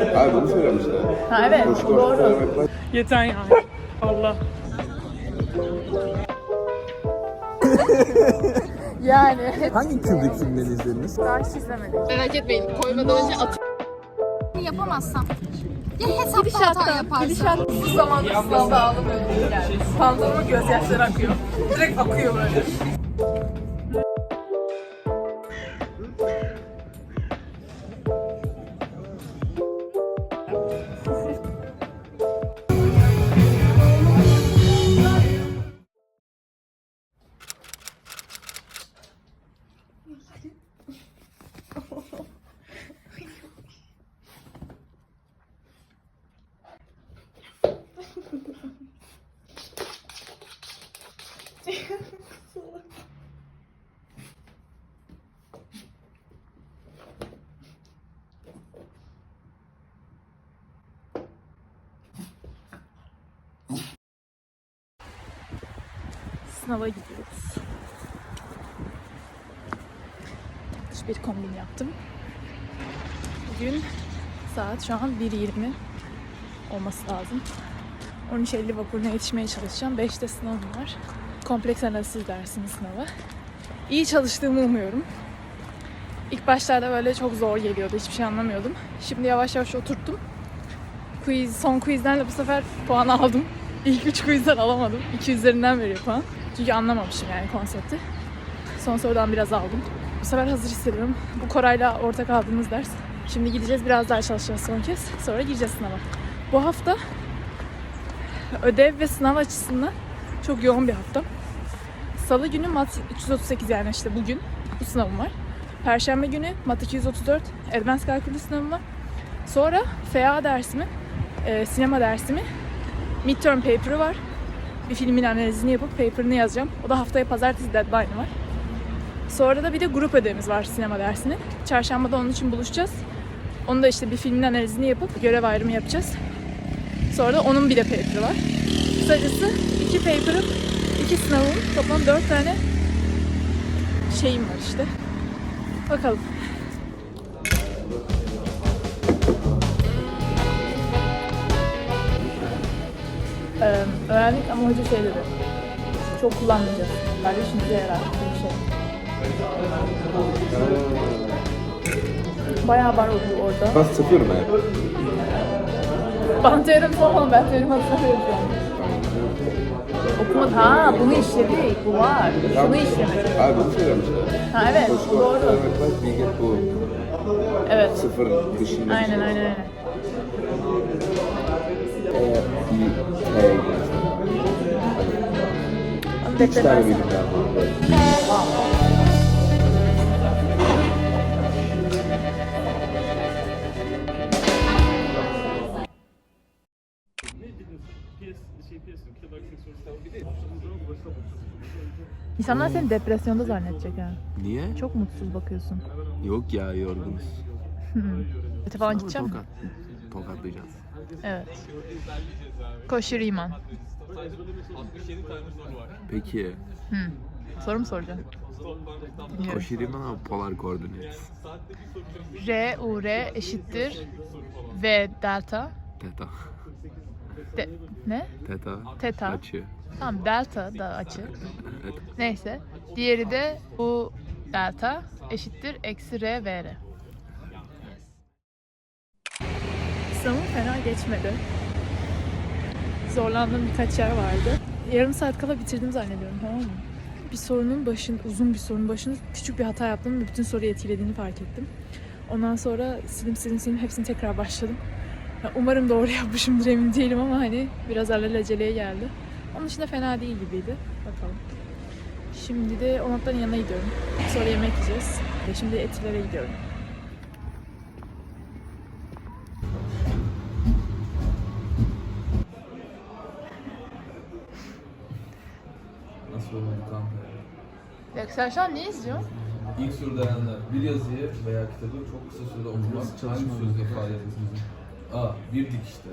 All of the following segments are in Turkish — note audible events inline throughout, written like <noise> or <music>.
Abi bunu söylüyorum işte. Ha evet Koşu o doğru. Yeter yani. Allah. <laughs> yani Hangi Kubrick filmlerini izlediniz? daha hiç izlemedik. Merak etmeyin koymadan önce at. Yapamazsam. Ya hesapta hata yaparsın. Gidişat bu zaman sınavda ağlamıyor yani. Pantolonun gözyaşları akıyor. Direkt akıyor böyle. Sınava gidiyoruz. Bir kombin yaptım. Bugün saat şu an 1.20 olması lazım. 13.50 vapuruna yetişmeye çalışacağım. 5'te sınavım var. Kompleks analiz dersinin sınavı. İyi çalıştığımı umuyorum. İlk başlarda böyle çok zor geliyordu. Hiçbir şey anlamıyordum. Şimdi yavaş yavaş oturttum. Quiz, son quizden de bu sefer puan aldım. İlk üç quizden alamadım. 2 üzerinden veriyor puan. Çünkü anlamamışım yani konsepti. Son sorudan biraz aldım. Bu sefer hazır hissediyorum. Bu Koray'la ortak aldığımız ders. Şimdi gideceğiz biraz daha çalışacağız son kez. Sonra gireceğiz sınava. Bu hafta ödev ve sınav açısından çok yoğun bir hafta. Salı günü mat 338 yani işte bugün bu sınavım var. Perşembe günü mat 234 Advanced Calculus sınavım var. Sonra FA dersimi, e, sinema dersimi, midterm paper'ı var. Bir filmin analizini yapıp paper'ını yazacağım. O da haftaya pazartesi deadline'ı var. Sonra da bir de grup ödevimiz var sinema dersinin. Çarşamba da onun için buluşacağız. Onu da işte bir filmin analizini yapıp görev ayrımı yapacağız. Sonra da onun bir de paper'ı var. Kısacası iki paper'ım, iki sınavım, toplam dört tane şeyim var işte. Bakalım. Ee, öğrendik ama hoca şey dedi. Çok kullanmayacağız. Kardeşinize yarar. Bir şey. Bayağı var o- orada. Ben satıyorum ben. Ben teorim falan ben teorim hatırlamıyorum şu an. Okumadı. Ha bunu işledik. Bu var. Şunu işlemedik. Abi bunu söylüyorum işte. Ha evet. Bu doğru. koşu bilgi bu. Evet. Sıfır dışında. Aynen aynen aynen. E, Üç tane. İnsanlar seni depresyonda zannedecek ha. Niye? Çok mutsuz bakıyorsun. Yok ya yorgunuz. Öte falan gideceğim mi? Tokat. Tokatlayacağız. Evet. Koşur iman. Peki Hı. Soru mu soracağım? Dinliyorum. Koşiriman abi polar koordinat. R, U, R eşittir V delta. Teta. De, ne? Teta. Teta. Açı. Tamam delta da açı. Evet. Neyse. Diğeri de U delta eşittir eksi R V R. Sınavım fena geçmedi. Zorlandığım birkaç yer vardı. Yarım saat kala bitirdim zannediyorum tamam mı? Bir sorunun başın, uzun bir sorunun başında küçük bir hata yaptım ve bütün soruyu etkilediğini fark ettim. Ondan sonra silim silim silim hepsini tekrar başladım. Umarım doğru <laughs> yapmışımdır emin değilim ama hani biraz alelaceleye geldi. Onun dışında fena değil gibiydi. Bakalım. Şimdi de Onatların yanına gidiyorum. Sonra yemek yiyeceğiz. Ve şimdi Etiler'e gidiyorum. Kanka? Ya sen şu an ne izliyorsun? İlk soru dayanlar. Bir yazıyı veya kitabı çok kısa sürede okumak hangi sözle ifade etmeniz? A. Bir dikişte.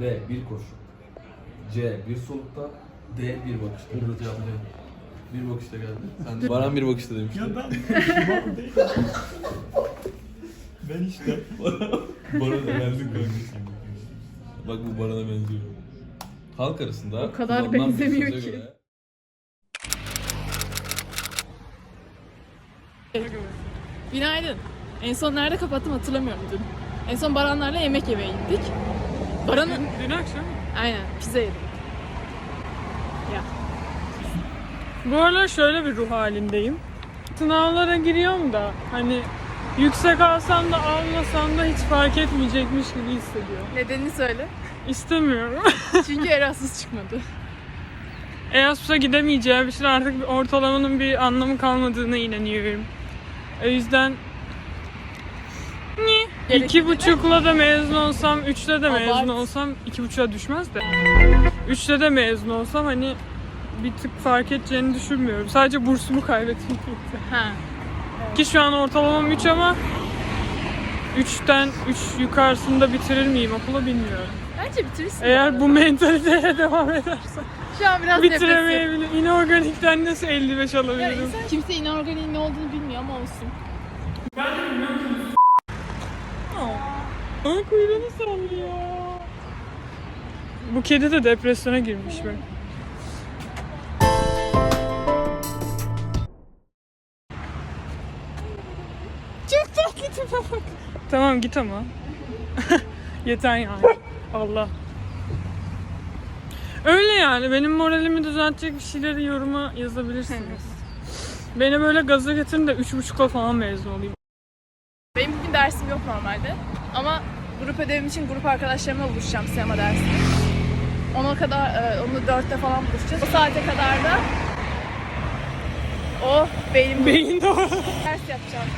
B. Bir koşu. C. Bir solukta. D. Bir bakışta. Burada cevaplayalım. Bir bakışta geldi. Sen de... Baran bir bakışta demiş. Ya ben Ben işte. Bana da benziyor kanka. Bak bu Baran'a benziyor. Halk arasında O kadar kullanılan bir benzemiyor söze ki. göre- Günaydın. En son nerede kapattım hatırlamıyorum dün. En son Baranlarla yemek yemeye gittik. Baran'ın... Dün, akşam Aynen pizza yedik. Ya. Bu aralar şöyle bir ruh halindeyim. Sınavlara giriyorum da hani yüksek alsam da almasam da hiç fark etmeyecekmiş gibi hissediyorum. Nedenini söyle. İstemiyorum. <laughs> Çünkü Erasmus çıkmadı. Erasmus'a gidemeyeceğim için artık ortalamanın bir anlamı kalmadığına inanıyorum. O yüzden iki buçukla da mezun olsam, üçle de mezun olsam, iki buçuğa düşmez de. Üçle de mezun olsam hani bir tık fark edeceğini düşünmüyorum. Sadece bursumu kaybettim. Ha. Ki şu an ortalamam 3 ama 3'ten 3 yukarısında bitirir miyim okulu bilmiyorum. Bence bitirirsin. Eğer bu mentaliteye <laughs> devam edersen Şu an biraz depresif. bitiremeyebilirim. İnorganikten nasıl 55 Ya alabilirim? insan kimse inorganiğin ne olduğunu bilmiyor ama olsun. Aa, kuyruğunu sallıyor. Bu kedi de depresyona girmiş be. Çok tatlı tipe bak. Tamam git ama. <laughs> Yeter yani. Allah. Öyle yani benim moralimi düzeltecek bir şeyleri yoruma yazabilirsiniz. Beni böyle gaza getirin de üç buçukla falan mezun olayım. Benim bugün dersim yok normalde. Ama grup ödevim için grup arkadaşlarımla buluşacağım sinema dersi. Ona kadar, e, onu dörtte falan buluşacağız. O saate kadar da o benim Beyin doğru. ders yapacağım.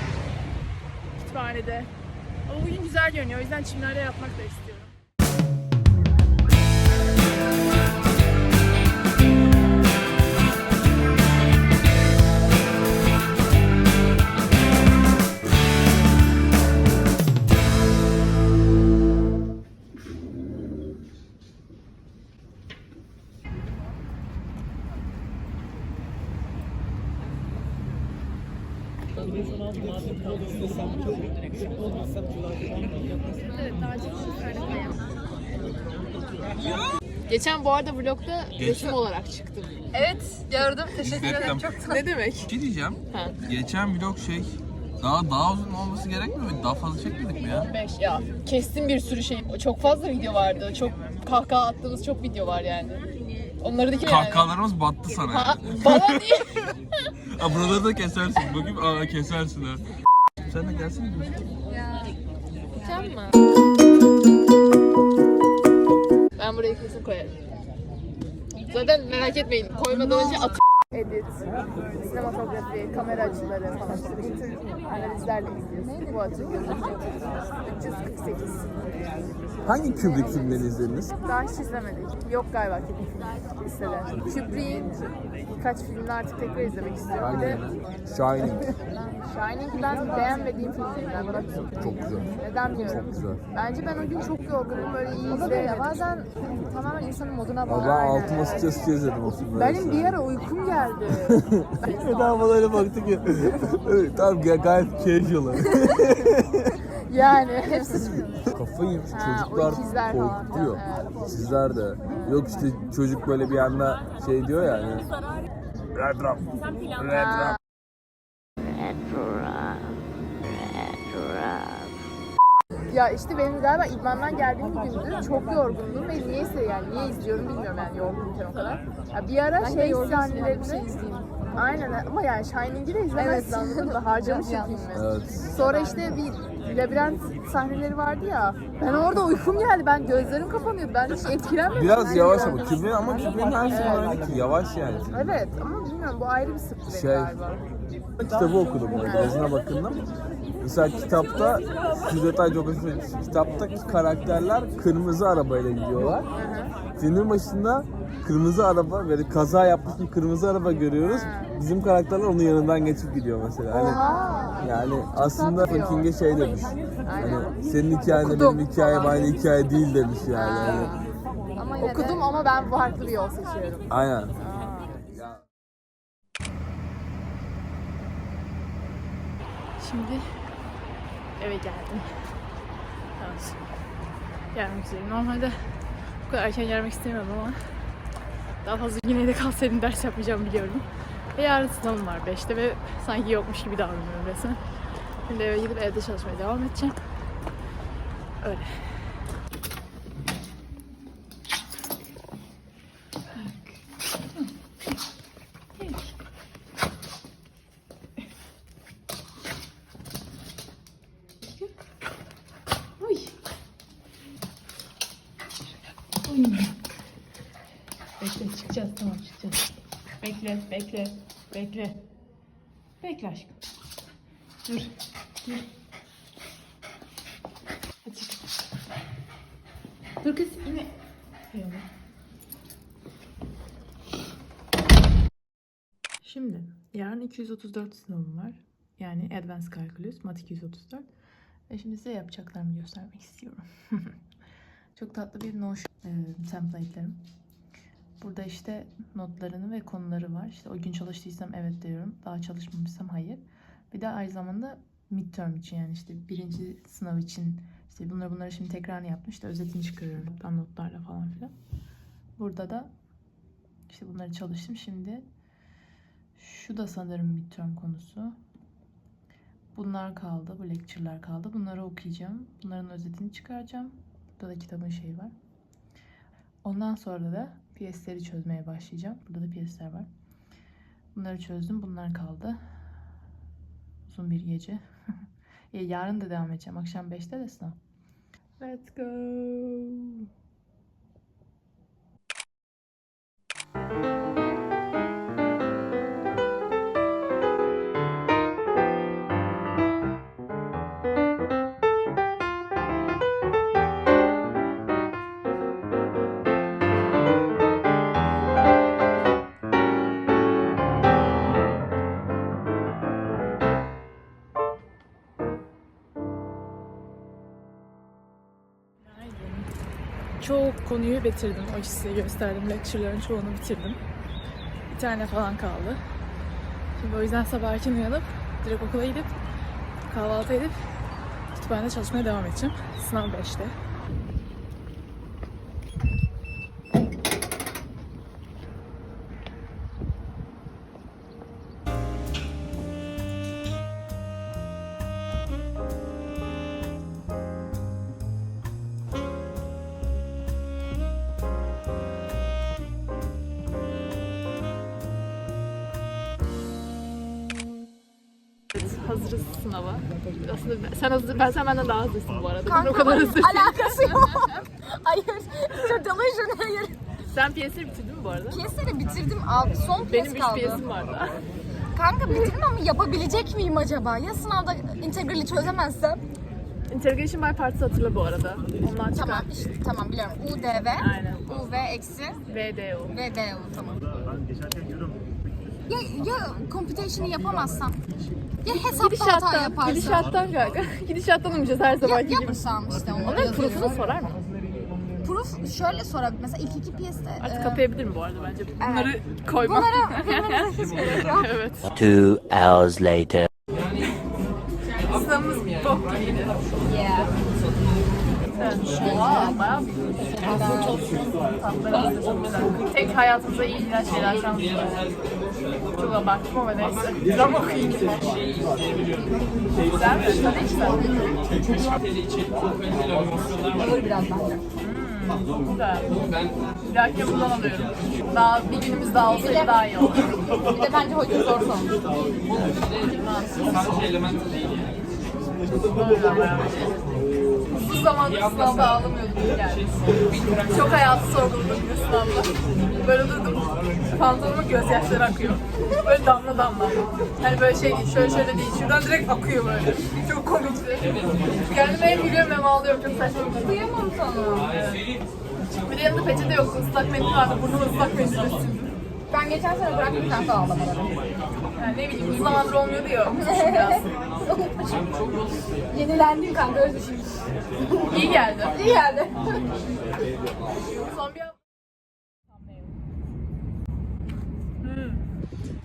Kütüphanede. Ama bugün güzel görünüyor. O yüzden çimlerde yapmak da istiyorum. Geçen bu arada vlogda resim olarak çıktım. Evet gördüm. Teşekkür ederim. Çok Ne demek? Bir şey diyeceğim. Ha. Geçen vlog şey daha daha uzun olması gerekmiyor muydu? Daha fazla çekmedik mi ya? 5 ya kestim bir sürü şey. Çok fazla video vardı. Çok kahkaha attığımız çok video var yani. Onları da yani. Kahkahalarımız battı sana. Ha, yani. bana <laughs> değil. <laughs> Ha, buraları da kesersin. Bakayım aa kesersin ha. Sen de gelsene. Sen mi? Ben burayı kesin koyarım. Zaten merak etmeyin. Koymadan önce at. Edit, sinematografi, kamera açıları falan. İşte bu tür analizlerle izliyorsun. Bu açı gözüküyor. 348. Hangi Kubrick filmlerini izlediniz? Daha hiç izlemedik. Yok galiba Kubrick film listede. Kubrick'in birkaç filmini artık tekrar izlemek istiyorum. Bir de Shining. Shining'i ben beğenmediğim film değil. Ben bana Çok güzel. neden bilmiyorum. Çok güzel. Bence ben o gün çok yorgunum böyle iyi izleyemedim. Bazen tamamen insanın moduna bağlı. Ben altıma sıçra sıçra izledim o filmleri. Benim bir ara uykum geldi. <laughs> Daha bana öyle baktı ki. <laughs> tamam gay- gayet casual. yani hepsi Kafayı yemiş çocuklar korkutuyor. Sizler de. Yok işte çocuk böyle bir anda şey diyor ya hani. Red Rum. Red Rum. Ya işte benim galiba idmandan geldiğim gündü. Çok yorgundum ve niyeyse yani niye izliyorum bilmiyorum yani yorgunken o kadar. Ya bir ara şey sahnelerini şey izleyeyim. Aynen ama yani Shining'i de izlemezsin anladın mı? Harcamışım filmi. Evet. Sonra işte bir labirent sahneleri vardı ya. Ben orada uykum geldi. Ben gözlerim kapanıyordu. Ben hiç etkilenmedim. Biraz Yani yavaş ben- ama Kubrick'in ama Kubrick'in her şeyi öyle ki yavaş yani. Evet ama bilmiyorum bu ayrı bir sıkıntı Şey, galiba. Kitabı okudum ben, yazına bakındım. Mesela kitapta, şu detay çok hoşuma. Kitaptaki karakterler kırmızı arabayla gidiyorlar. Filmin başında kırmızı araba, böyle kaza yapmış bir kırmızı araba görüyoruz. Bizim karakterler onun yanından geçip gidiyor mesela. Hani, yani aslında tatlı. King'e şey demiş. Aynen. Hani senin hikayenle Okudum benim hikayem falan. aynı hikaye değil demiş yani. Hani, ama Okudum ama ben farklı bir yol seçiyorum. aynen. Şimdi eve geldim. Evet. Gelmek üzere. Normalde kadar erken gelmek istemiyordum ama daha fazla yine de kalsaydım ders yapmayacağım biliyorum. Ve yarın sınavım var 5'te ve sanki yokmuş gibi davranıyorum resmen. Şimdi eve gidip evde çalışmaya devam edeceğim. Öyle. Bekle bekle bekle. Bekle aşkım. Dur. Dur. Hadi çık. Dur kız yine. Eyvallah. Şimdi yarın 234 sınavım var. Yani Advanced Calculus, Mat 234. Ve şimdi size yapacaklarımı göstermek istiyorum. <laughs> Çok tatlı bir Notion e, template'lerim. Burada işte notlarını ve konuları var. İşte o gün çalıştıysam evet diyorum. Daha çalışmamışsam hayır. Bir de aynı zamanda midterm için yani işte birinci sınav için işte bunları bunları şimdi tekrarını yaptım. İşte özetini çıkarıyorum buradan notlarla falan filan. Burada da işte bunları çalıştım. Şimdi şu da sanırım midterm konusu. Bunlar kaldı. Bu lecture'lar kaldı. Bunları okuyacağım. Bunların özetini çıkaracağım. Burada da kitabın şeyi var. Ondan sonra da PS'leri çözmeye başlayacağım. Burada da PS'ler var. Bunları çözdüm. Bunlar kaldı. Uzun bir gece. Ya <laughs> Yarın da devam edeceğim. Akşam 5'te de sınav. Let's go. Konuyu bitirdim. O size gösterdim. Lecture'ların çoğunu bitirdim. Bir tane falan kaldı. Şimdi o yüzden sabah erken uyanıp direkt okula gidip kahvaltı edip kütüphanede çalışmaya devam edeceğim. Sınav 5'te. Hazırız sınava. Aslında ben- sen hazır, ben sen benden daha hazırsın bu arada. ben o kadar hazır. Alakası yok. <laughs> hayır. Delusion hayır. Sen PS'i bitirdin mi bu arada? Piyesleri bitirdim abi. Son piyes Benim 3 kaldı. PS'im vardı. Kanka bitirdim ama yapabilecek miyim acaba? Ya sınavda integrali çözemezsem? Integration by parts hatırla bu arada. Ondan çıkan Tamam işte tamam biliyorum. UDV, Aynen. UV eksi VDO. ve DU tamam. Ya, ya computation'ı yapamazsam? Ya hesapta hata yaparsam? Gidişattan kanka. Gidişattan umacağız her Ya, zamanki gibi. yapırsam işte onu Onların yazıyorum. profunu sorar mı? Proof şöyle sorabilir. Mesela ilk iki piyeste... Artık e, kapayabilir mi bu arada bence? Bunları koyma. Bunlara, bunlara hiç gerek yok. evet. Two hours later. Oha, bayağı büyük. Tatlarımız da çok güzel. Tek hayatımızda iyi giden şeyler şanslı. Çok abarttım ama neyse. Drama okuyayım. Güzel mi? Tadı güzel. Olur biraz daha. Güzel. Bir dahaki bundan alıyorum. Daha bir günümüz daha olsaydı daha iyi olur. Bir de bence hoca zor sormuş. Uzun zamandır sınavda ağlamıyordum yani. Çok hayatı sorguladım bir sınavda. Böyle durdum, pantolonumun gözyaşları akıyor. Böyle damla damla. Hani böyle şey değil, şöyle şöyle değil. Şuradan direkt akıyor böyle. Çok komikti. Kendime hem gülüyorum hem ağlıyorum. Çok saçma şey. Duyamam sana. Bir de yanında peçete yoktu. Islak mendil vardı. Burnumu ıslak mendille sildim. Ben geçen sene bıraktım kanka ağlamaları. Yani ne bileyim uzun zamandır olmuyordu ya. unutmuşum biraz. <laughs> <laughs> Yenilendim kanka özleşim. İyi geldi. İyi geldi. Son bir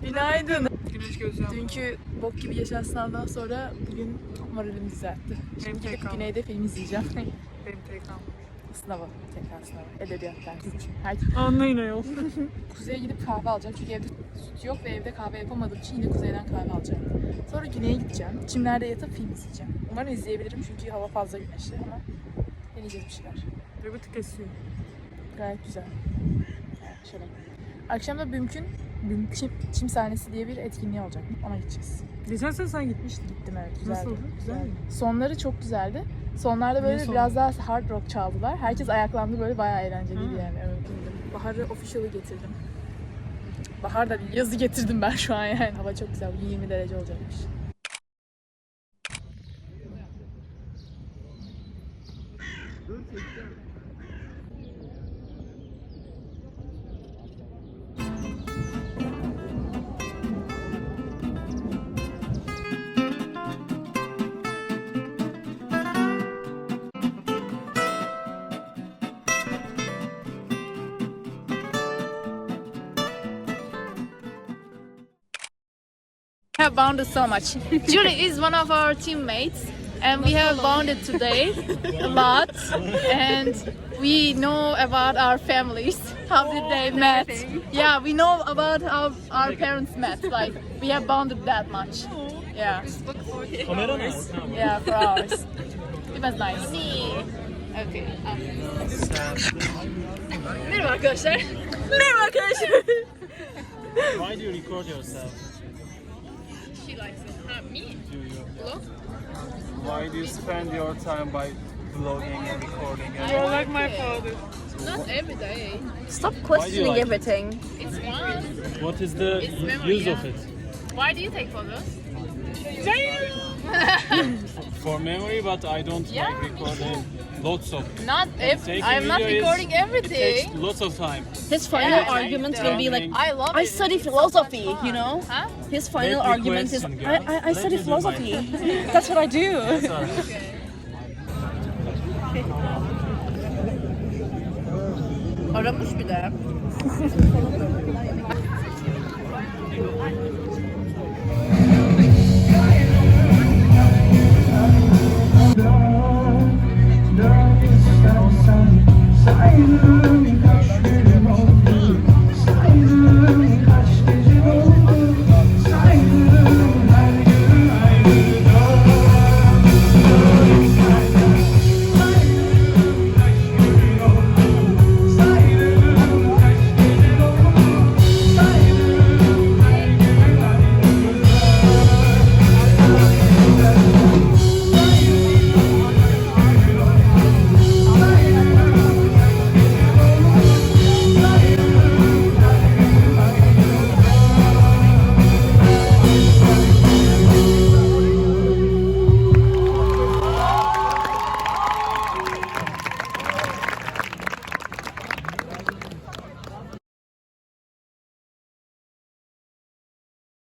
Günaydın. güneş gözü yaptım. Dünkü bok gibi geçen sınavdan sonra bugün moralimi düzeltti. Şimdi tek gidip. Güney'de film izleyeceğim. <laughs> Benim tekram. Sınava, tekrar sınava. Edebiyat dersi. Her <laughs> Anlayın ayol. <laughs> Kuzey'e gidip kahve alacağım çünkü evde süt yok ve evde kahve yapamadığım için yine Kuzey'den kahve alacağım. Sonra Güney'e gideceğim. Çimlerde yatıp film izleyeceğim. Umarım izleyebilirim çünkü hava fazla güneşli ama deneyeceğiz bir şeyler. Ve bir tık esiyor. Gayet güzel. Evet, şöyle. Akşam da Bümkün, Büm, çim, çim sahnesi diye bir etkinliği olacak. Ona gideceğiz. Geçen sene sen gitmiştin. Gittim evet güzeldi. Nasıldı? Güzel mi? Sonları çok güzeldi. Sonlarda böyle sonu? biraz daha hard rock çaldılar. Herkes ayaklandı böyle bayağı eğlenceliydi Ha. yani. Evet. Bahar'ı official'ı getirdim. Bahar da değil, yazı getirdim ben şu an yani. Hava çok güzel. Bugün 20 derece olacakmış. Have bonded so much. <laughs> Julie is one of our teammates, and we have bonded today a lot. And we know about our families. How did they met? Yeah, we know about how our parents met. Like we have bonded that much. Yeah. Yeah, for hours. It was nice. Okay. Merhaba arkadaşlar. Merhaba arkadaşlar. Why do you record yourself? She likes it. Ha, me? Do you? Vlog? Why do you spend your time by vlogging and recording? And You're like my father. Not every day. Stop Why do you questioning like everything. It's fun. What is the It's memory, use of yeah. it? Why do you take photos? <laughs> For memory, but I don't Yeah. like recording lots of. Not every. Taking I'm not video is- recording It everything. takes lots of time. His final Yeah. argument will be like, I love I study It's so philosophy, much fun. you know? Huh? His final Let me argument is, question, I, girl. I, I Let study me do my- philosophy. <laughs> That's what I do. Aramış bir de.